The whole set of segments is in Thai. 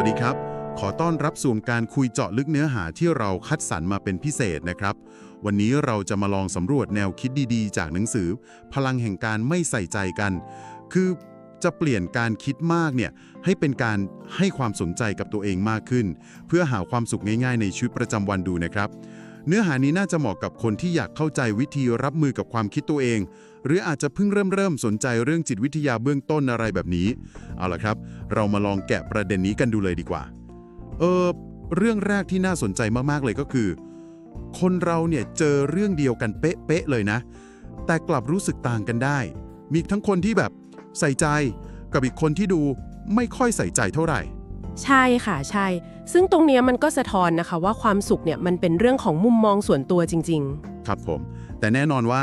วัสดีครับ ขอต้อนรับสู่การคุยเจาะลึกเนื้อหาที่เราคัดสรรมาเป็นพิเศษนะครับ วันนี้เราจะมาลองสำรวจแนวคิดดีๆ จากหนังสือ พลังแห่งการไม่ใส่ใจกัน คือจะเปลี่ยนการคิดมากเนี่ยให้เป็นการให้ความสนใจกับตัวเองมากขึ้น เพื่อหาความสุขง่ายๆ ในชีวิตประจำวันดูนะครับ เนื้อหานี้น่าจะเหมาะกับคนที่อยากเข้าใจวิธีรับมือกับความคิดตัวเอง หรืออาจจะเพิ่งเริ่มเริ่มสนใจเรื่องจิตวิทยาเบื้องต้นอะไรแบบนี้ เอาล่ะครับ เรามาลองแกะประเด็นนี้กันดูเลยดีกว่า เออเรื่องแรกที่น่าสนใจมากๆเลยก็คือ คนเราเนี่ยเจอเรื่องเดียวกันเป๊ะๆเลยนะ แต่กลับรู้สึกต่างกันได้ มีทั้งคนที่แบบใส่ใจกับอีกคนที่ดูไม่ค่อยใส่ใจเท่าไหร่ ใช่ค่ะใช่ ซึ่งตรงเนี้ยมันก็สะท้อนนะคะว่าความสุขเนี่ยมันเป็นเรื่องของมุมมองส่วนตัวจริง ครับผม แต่แน่นอนว่า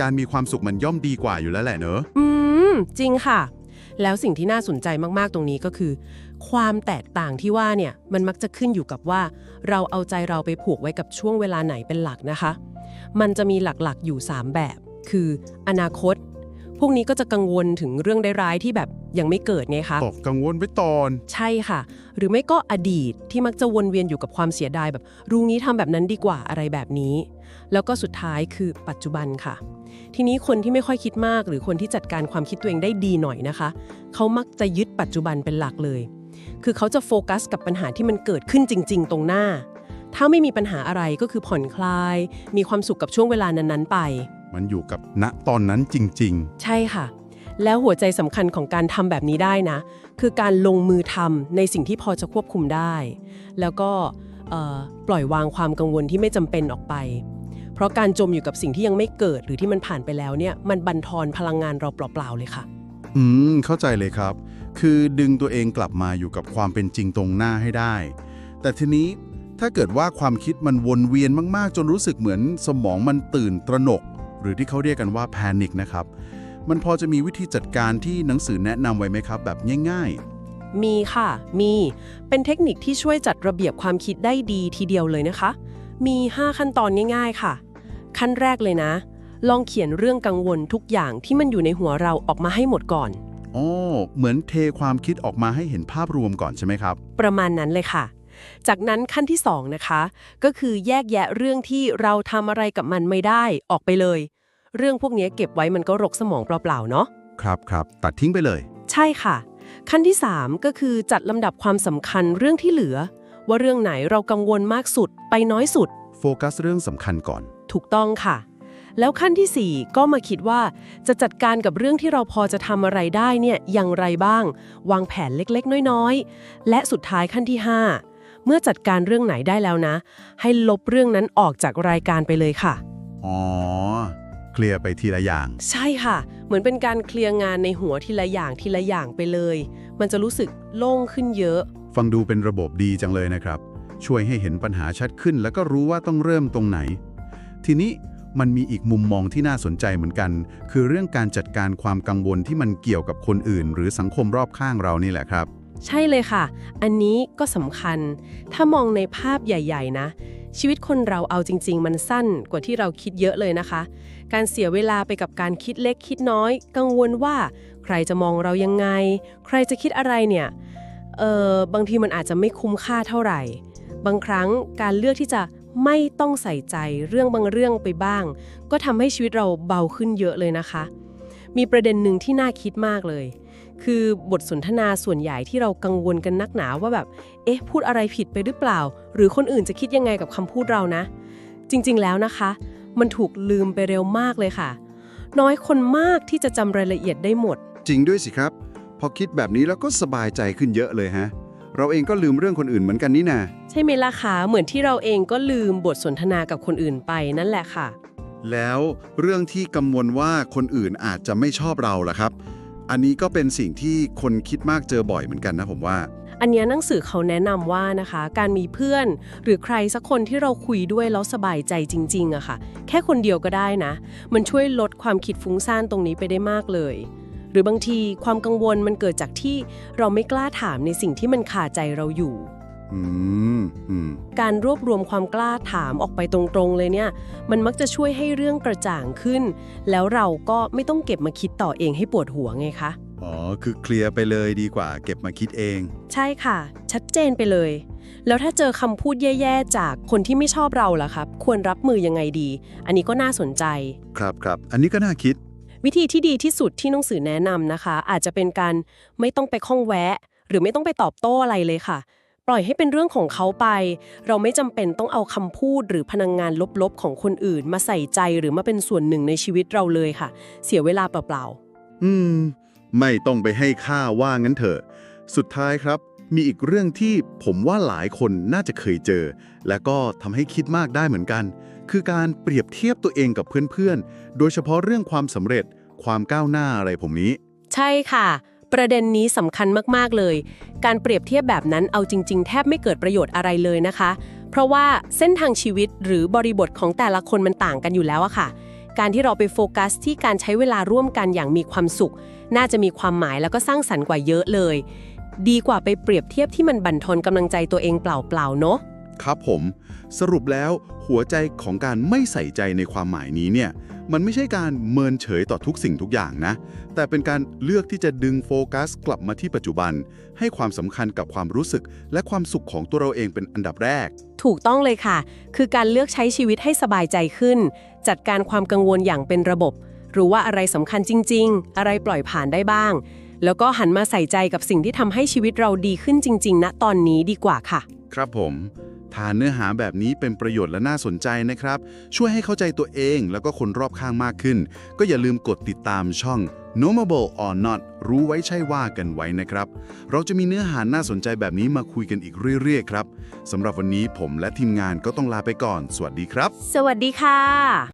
การมีความสุขมันย่อมดีกว่าอยู่แล้วแหละเนอะ ๆ อืม จริงค่ะ แล้วสิ่งที่น่าสนใจมากๆตรงนี้ก็คือ ความแตกต่างที่ว่าเนี่ยมันมักจะขึ้นอยู่กับว่า เราเอาใจเราไปผูกไว้กับช่วงเวลาไหนเป็นหลักนะคะ มันจะมีหลักๆอยู่ 3 แบบ คือ อนาคต พวกนี้ก็จะกังวลถึงเรื่องร้ายๆที่แบบยังไม่เกิดไงคะตกกังวลไว้ตอน ใช่ค่ะ หรือไม่ก็อดีตที่มักจะวนเวียนอยู่กับความเสียดายแบบ รู้งี้ทำแบบนั้นดีกว่าอะไรแบบนี้ แล้วก็สุดท้ายคือปัจจุบันค่ะ ทีนี้คนที่ไม่ค่อยคิดมาก หรือคนที่จัดการความคิดตัวเองได้ดีหน่อยนะคะ เขามักจะยึดปัจจุบันเป็นหลักเลย คือเขาจะโฟกัสกับปัญหาที่มันเกิดขึ้นจริง ๆ ตรงหน้า ถ้าไม่มีปัญหาอะไรก็คือผ่อนคลาย มีความสุขกับช่วงเวลานั้นๆไป มันอยู่กับณตอนนั้นจริงใช่ค่ะ แล้วหัวใจสำคัญของการทำแบบนี้ได้นะ คือการลงมือทำในสิ่งที่พอจะควบคุมได้ แล้วก็เอ่อปล่อยวางความกังวลที่ไม่จำเป็นออกไป เพราะการจมอยู่กับสิ่งที่ยังไม่เกิดหรือที่มันผ่านไปแล้วเนี่ยมันบั่นทอนพลังงานเราเปล่าๆเลยค่ะๆอืม เข้าใจเลยครับ คือดึงตัวเองกลับมาอยู่กับความเป็นจริงตรงหน้าให้ได้ แต่ทีนี้ถ้าเกิดว่าความคิดมันวนเวียนมากๆ จนรู้สึกเหมือนสมองมันตื่นตระหนก หรือที่เขาเรียกกันว่าแพนิคนะครับ มันพอจะมีวิธีจัดการที่หนังสือแนะนำไว้ไหมครับ แบบง่ายมีค่ะ มี เป็นเทคนิคที่ช่วยจัดระเบียบความคิดได้ดีทีเดียวเลยนะคะ มี 5 ขั้นตอนง่าย ๆ ค่ะ ขั้นแรกเลยนะ ลองเขียนเรื่องกังวลทุกอย่างที่มันอยู่ในหัวเราออกมาให้หมดก่อนๆอ๋อ เหมือนเทความคิดออกมาให้เห็นภาพรวมก่อนใช่ไหมครับ ประมาณนั้นเลยค่ะ จากนั้นขั้นที่ 2 นะคะ ก็คือแยกแยะเรื่องที่เราทำอะไรกับมันไม่ได้ออกไปเลย เรื่องพวกนี้เก็บไว้มันก็รกสมองเปล่าๆเนาะครับครับตัดทิ้งไปเลย ใช่ค่ะ ขั้นที่ 3 ก็คือจัดลำดับความสำคัญเรื่องที่เหลือ ว่าเรื่องไหนเรากังวลมากสุด ไปน้อยสุด โฟกัสเรื่องสำคัญก่อน ถูกต้องค่ะ แล้วขั้นที่ 4 ก็มาคิดว่าจะจัดการกับเรื่องที่เราพอจะทำอะไรได้เนี่ยอย่างไรบ้าง วางแผนเล็กๆ น้อยๆ และสุดท้ายขั้นที่ 5 เมื่อจัดการเรื่องไหนได้แล้วนะ ให้ลบเรื่องนั้นออกจากรายการไปเลยค่ะอ๋อ เคลียร์ไปทีละอย่าง ใช่ค่ะ เหมือนเป็นการเคลียร์งานในหัวทีละอย่างทีละอย่างไปเลย มันจะรู้สึกโล่งขึ้นเยอะ ฟังดูเป็นระบบดีจังเลยนะครับ ช่วยให้เห็นปัญหาชัดขึ้น แล้วก็รู้ว่าต้องเริ่มตรงไหน ทีนี้มันมีอีกมุมมองที่น่าสนใจเหมือนกัน คือเรื่องการจัดการความกังวลที่มันเกี่ยวกับคนอื่น หรือสังคมรอบข้างเรานี่แหละครับ ใช่เลยค่ะ อันนี้ก็สำคัญ ถ้ามองในภาพใหญ่ ๆ นะ ชีวิตคนเราเอาจริง ๆ มันสั้นกว่าที่เราคิดเยอะเลยนะคะ การเสียเวลาไปกับการคิดเล็กคิดน้อย กังวลว่าใครจะมองเรายังไง ใครจะคิดอะไรเนี่ย เออบางทีมันอาจจะไม่คุ้มค่าเท่าไหร่ บางครั้งการเลือกที่จะไม่ต้องใส่ใจเรื่องบางเรื่องไปบ้าง ก็ทำให้ชีวิตเราเบาขึ้นเยอะเลยนะคะ มีประเด็นหนึ่งที่น่าคิดมากเลย คือบทสนทนาส่วนใหญ่ที่เรากังวลกันนักหนาว่าแบบ เอ๊ะ พูดอะไรผิดไปหรือเปล่า หรือคนอื่นจะคิดยังไงกับคำพูดเรานะ จริงๆแล้วนะคะ มันถูกลืมไปเร็วมากเลยค่ะ น้อยคนมากที่จะจำรายละเอียดได้หมด จริงด้วยสิครับ พอคิดแบบนี้แล้วก็สบายใจขึ้นเยอะเลยฮะ เราเองก็ลืมเรื่องคนอื่นเหมือนกันนี่นาใช่ไหมล่ะคะเหมือนที่เราเองก็ลืมบทสนทนากับคนอื่นไปนั่นแหละค่ะ แล้วเรื่องที่กังวลว่าคนอื่นอาจจะไม่ชอบเราล่ะครับ อันนี้ก็เป็นสิ่งที่คนคิดมากเจอบ่อยเหมือนกันนะผมว่า อันเนี้ยหนังสือเขาแนะนำว่านะคะ การมีเพื่อน หรือใครสักคนที่เราคุยด้วยแล้วสบายใจจริงๆอะค่ะ แค่คนเดียวก็ได้นะ มันช่วยลดความคิดฟุ้งซ่านตรงนี้ไปได้มากเลย หรือบางทีความกังวลมันเกิดจากที่เราไม่กล้าถามในสิ่งที่มันคาใจเราอยู่ การรวบรวมความกล้าถามออกไปตรงๆเลยเนี่ย มันมักจะช่วยให้เรื่องกระจ่างขึ้น แล้วเราก็ไม่ต้องเก็บมาคิดต่อเองให้ปวดหัวไงคะอ๋อคือเคลียร์ไปเลยดีกว่า เก็บมาคิดเอง ใช่ค่ะ ชัดเจนไปเลย แล้วถ้าเจอคำพูดแย่ๆ จากคนที่ไม่ชอบเราล่ะครับ ควรรับมือยังไงดี อันนี้ก็น่าสนใจ ครับครับอันนี้ก็น่าคิด วิธีที่ดีที่สุดที่หนังสือแนะนำนะคะ อาจจะเป็นการไม่ต้องไปข้องแวะ หรือไม่ต้องไปตอบโต้อะไรเลยค่ะ ปล่อยให้เป็นเรื่องของเขาไป เราไม่จำเป็นต้องเอาคำพูดหรือพลังงานลบๆ ของคนอื่น มาใส่ใจหรือมาเป็นส่วนหนึ่งในชีวิตเราเลยค่ะ เสียเวลาเปล่าอืม ไม่ต้องไปให้ค่าว่างั้นเถอะ สุดท้ายครับ มีอีกเรื่องที่ผมว่าหลายคนน่าจะเคยเจอ และก็ทำให้คิดมากได้เหมือนกัน คือการเปรียบเทียบตัวเองกับเพื่อนๆ โดยเฉพาะเรื่องความสำเร็จ ความก้าวหน้าอะไรผมนี้ๆใช่ค่ะ ประเด็นนี้สำคัญมาก ๆ เลย การเปรียบเทียบแบบนั้นเอาจริง ๆ แทบไม่เกิดประโยชน์อะไรเลยนะคะ เพราะว่าเส้นทางชีวิตหรือบริบทของแต่ละคนมันต่างกันอยู่แล้วอะค่ะ การที่เราไปโฟกัสที่การใช้เวลาร่วมกันอย่างมีความสุข น่าจะมีความหมายแล้วก็สร้างสรรค์กว่าเยอะเลย ดีกว่าไปเปรียบเทียบที่มันบั่นทอนกำลังใจตัวเองเปล่าๆเนาะ ครับผม สรุปแล้วหัวใจของการไม่ใส่ใจในความหมายนี้เนี่ย มันไม่ใช่การเมินเฉยต่อทุกสิ่งทุกอย่างนะ แต่เป็นการเลือกที่จะดึงโฟกัสกลับมาที่ปัจจุบัน ให้ความสำคัญกับความรู้สึก และความสุขของตัวเราเองเป็นอันดับแรก ถูกต้องเลยค่ะ คือการเลือกใช้ชีวิตให้สบายใจขึ้น จัดการความกังวลอย่างเป็นระบบ รู้ว่าอะไรสำคัญจริง ๆ อะไรปล่อยผ่านได้บ้างแล้วก็หันมาใส่ใจกับสิ่งที่ทำให้ชีวิตเราดีขึ้นจริง ๆ ณ ตอนนี้ดีกว่าค่ะ ครับผมทานเนื้อหาแบบนี้เป็นประโยชน์และน่าสนใจนะครับ ช่วยให้เข้าใจตัวเองแล้วก็คนรอบข้างมากขึ้น ก็อย่าลืมกดติดตามช่อง n o m a b l e or Not รู้ไว้ใช่ว่ากันไว้นะครับ เราจะมีเนื้อหาน่าสนใจแบบนี้มาคุยกันอีกเรื่อยๆครับสำหรับวันนี้ผมและทีมงานก็ต้องลาไปก่อน สวัสดีครับ สวัสดีค่ะ